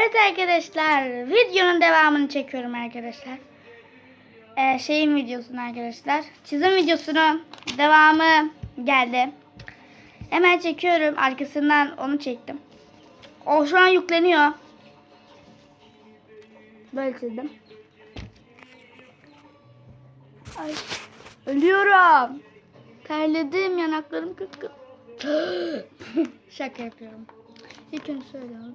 Evet arkadaşlar videonun devamını çekiyorum arkadaşlar. Ee, şeyin videosunu arkadaşlar. Çizim videosunun devamı geldi. Hemen çekiyorum. Arkasından onu çektim. O şu an yükleniyor. Böyle çizdim. Ay, ölüyorum. Terledim yanaklarım kıpkı. Şaka yapıyorum. İlk önce söylüyorum.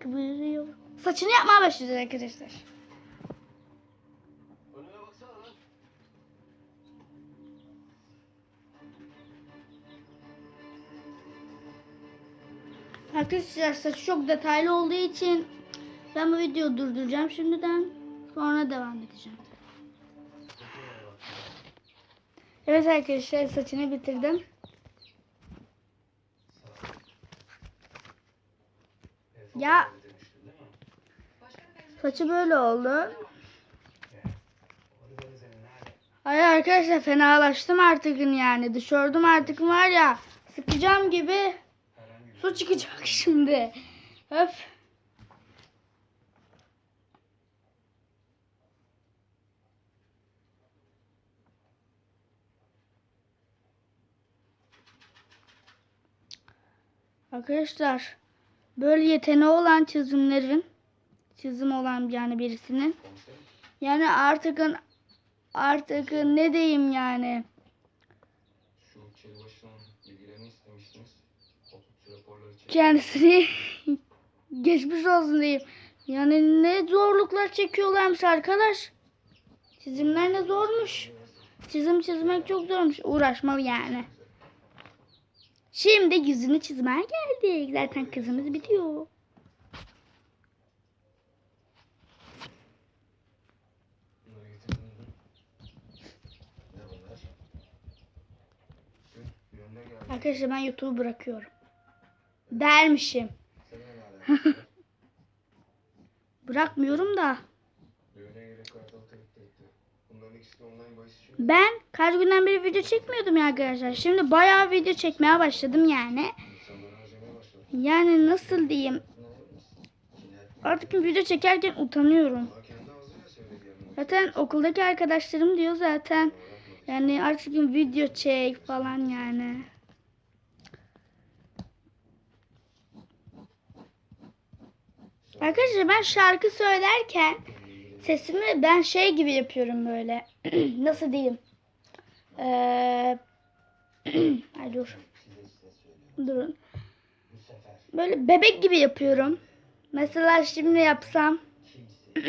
Kıvırıyor. Saçını yapmaya başladı arkadaşlar. Arkadaşlar saçı çok detaylı olduğu için ben bu videoyu durduracağım şimdiden. Sonra devam edeceğim. Evet arkadaşlar saçını bitirdim. Ya saçı böyle oldu. Ay arkadaşlar fenalaştım artık yani. Düşürdüm artık var ya. Sıkacağım gibi su çıkacak şimdi. Öf. Arkadaşlar böyle yeteneği olan çizimlerin çizim olan yani birisinin yani artık artık ne diyeyim yani kendisini geçmiş olsun diyeyim. Yani ne zorluklar çekiyorlarmış arkadaş. Çizimler ne zormuş. Çizim çizmek çok zormuş. Uğraşmalı yani. Şimdi yüzünü çizmeye geldik. Zaten kızımız geldi. Arkadaşlar ben YouTube'u bırakıyorum. Dermişim. Bırakmıyorum da. Ben kaç günden beri video çekmiyordum ya arkadaşlar. Şimdi bayağı video çekmeye başladım yani. Yani nasıl diyeyim. Artık video çekerken utanıyorum. Zaten okuldaki arkadaşlarım diyor zaten. Yani artık video çek falan yani. Arkadaşlar ben şarkı söylerken sesimi ben şey gibi yapıyorum böyle. Nasıl diyeyim? Ee, ay dur. Durun. Böyle bebek gibi yapıyorum. Mesela şimdi yapsam.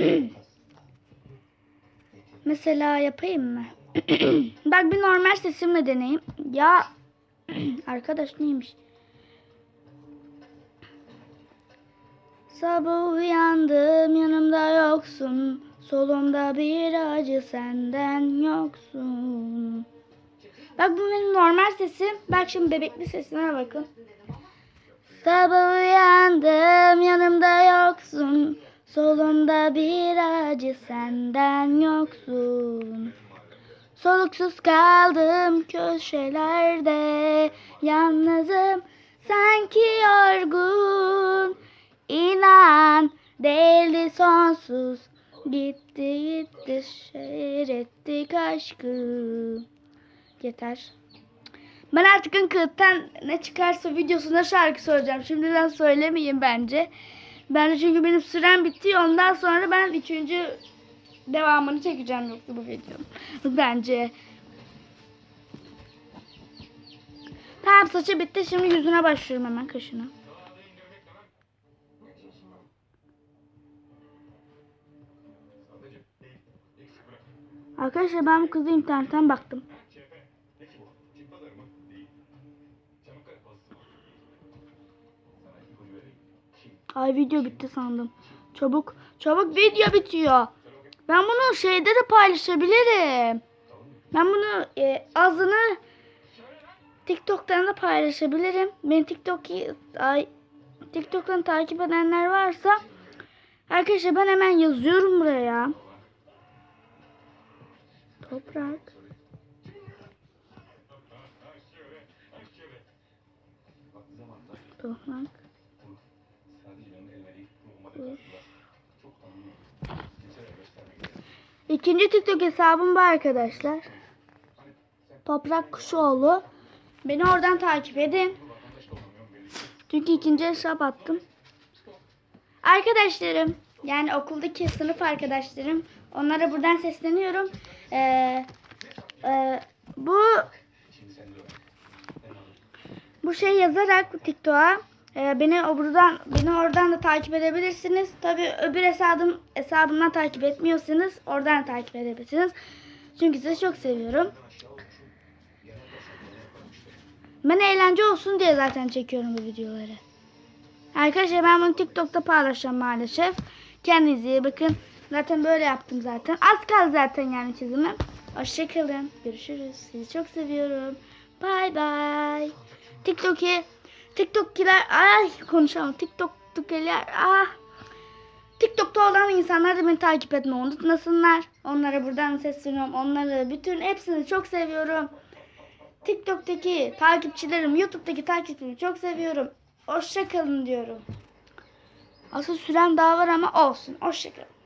Mesela yapayım mı? Bak bir normal sesimle deneyeyim. Ya arkadaş neymiş? Sabah uyandım yanımda yoksun. Solumda bir acı senden yoksun. Bak bu benim normal sesim. Bak şimdi bebekli sesine bakın. Sabah uyandım yanımda yoksun. Solumda bir acı senden yoksun. Soluksuz kaldım köşelerde Yalnızım sanki yorgun İnan değildi sonsuz Gitti gitti şehir ettik aşkım Yeter. Ben artık kılıktan ne çıkarsa videosunda şarkı söyleyeceğim. Şimdiden söylemeyeyim bence. Bence çünkü benim sürem bitti. Ondan sonra ben üçüncü devamını çekeceğim yoksa bu videonun. Bence. Tamam saçı bitti. Şimdi yüzüne başlıyorum hemen kaşına. Arkadaşlar ben bu kızı internetten baktım. Ay video bitti sandım. Çabuk, çabuk video bitiyor. Ben bunu şeyde de paylaşabilirim. Ben bunu e, azını TikTok'tan da paylaşabilirim. Ben TikTok'u ay TikTok'tan takip edenler varsa arkadaşlar ben hemen yazıyorum buraya. Göstermek yok. İkinci TikTok hesabım bu arkadaşlar. Toprak Kuşoğlu. Beni oradan takip edin. Çünkü ikinci hesap attım. Arkadaşlarım yani okuldaki sınıf arkadaşlarım onlara buradan sesleniyorum. Ee, e, bu bu şey yazarak TikTok'a e, beni buradan beni oradan da takip edebilirsiniz. Tabi öbür hesabım hesabımdan takip etmiyorsanız oradan takip edebilirsiniz. Çünkü sizi çok seviyorum. Ben eğlence olsun diye zaten çekiyorum bu videoları. Arkadaşlar ben bunu TikTok'ta paylaşacağım maalesef. Kendinize iyi bakın. Zaten böyle yaptım zaten. Az kaldı zaten yani çizimim. Hoşçakalın. Görüşürüz. Sizi çok seviyorum. Bay bay. TikTok'i TikTok'kiler ay konuşalım. TikTok'takiler ah. TikTok'ta olan insanlar da beni takip etmeyi unutmasınlar. Onlara buradan sesleniyorum. Onları bütün hepsini çok seviyorum. TikTok'taki takipçilerim, YouTube'daki takipçilerimi çok seviyorum. Hoşça kalın diyorum. Aslında süren daha var ama olsun. Hoşça kalın.